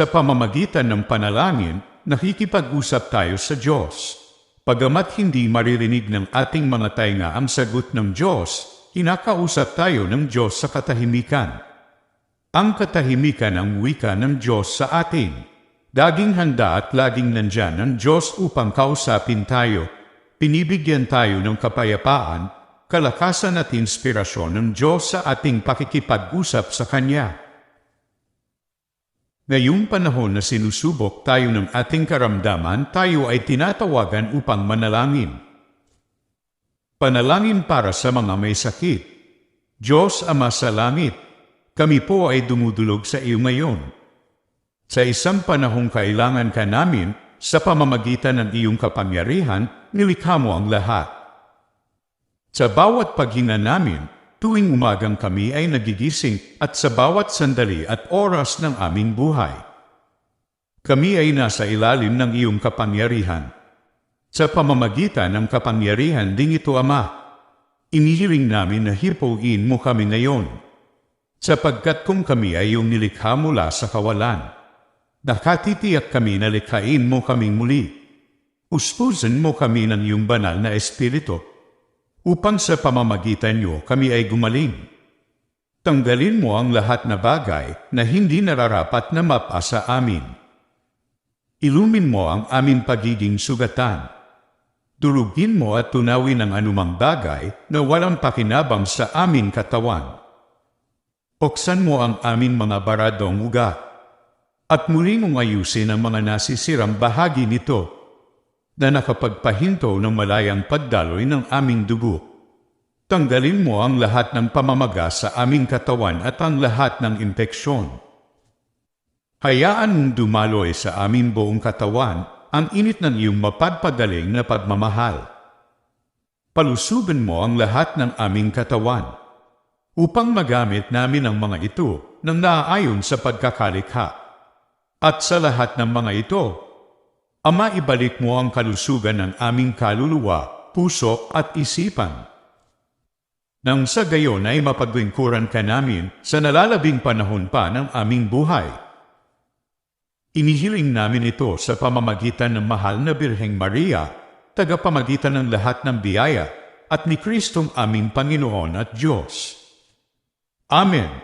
Sa pamamagitan ng panalangin, nakikipag-usap tayo sa Diyos. Pagamat hindi maririnig ng ating mga tainga ang sagot ng Diyos, kinakausap tayo ng Diyos sa katahimikan. Ang katahimikan ang wika ng Diyos sa atin. Daging handa at laging nandyan ang Diyos upang kausapin tayo. Pinibigyan tayo ng kapayapaan, kalakasan at inspirasyon ng Diyos sa ating pakikipag-usap sa Kanya. Ngayong panahon na sinusubok tayo ng ating karamdaman, tayo ay tinatawagan upang manalangin. Panalangin para sa mga may sakit. Diyos Ama sa langit, kami po ay dumudulog sa iyo ngayon. Sa isang panahong kailangan ka namin, sa pamamagitan ng iyong kapangyarihan, nilikha mo ang lahat. Sa bawat paghinga namin, tuwing umagang kami ay nagigising at sa bawat sandali at oras ng aming buhay. Kami ay nasa ilalim ng iyong kapangyarihan. Sa pamamagitan ng kapangyarihan ding ito, Ama, inihiling namin na hipuin mo kami ngayon. Sapagkat kung kami ay iyong nilikha mula sa kawalan, nakatitiyak kami na likhain mo kaming muli. Uspusan mo kami ng iyong banal na espiritu upang sa pamamagitan niyo kami ay gumaling. Tanggalin mo ang lahat na bagay na hindi nararapat na mapasa amin. Ilumin mo ang aming pagiging sugatan. Durugin mo at tunawin ang anumang bagay na walang pakinabang sa aming katawan. Oksan mo ang aming mga baradong ugat at muli mong ayusin ang mga nasisirang bahagi nito na nakapagpahinto ng malayang pagdaloy ng aming dugo. Tanggalin mo ang lahat ng pamamaga sa aming katawan at ang lahat ng impeksyon. Hayaan dumaloy sa aming buong katawan ang init ng iyong mapadpagaling na pagmamahal. Palusugan mo ang lahat ng aming katawan upang magamit namin ang mga ito ng naaayon sa pagkakalikha. At sa lahat ng mga ito, Ama, ibalik mo ang kalusugan ng aming kaluluwa, puso at isipan. Nang sa gayon ay mapaglingkuran ka namin sa nalalabing panahon pa ng aming buhay. Inihiling namin ito sa pamamagitan ng mahal na Birheng Maria, tagapamagitan ng lahat ng biyaya at ni Kristong aming Panginoon at Diyos. Amen.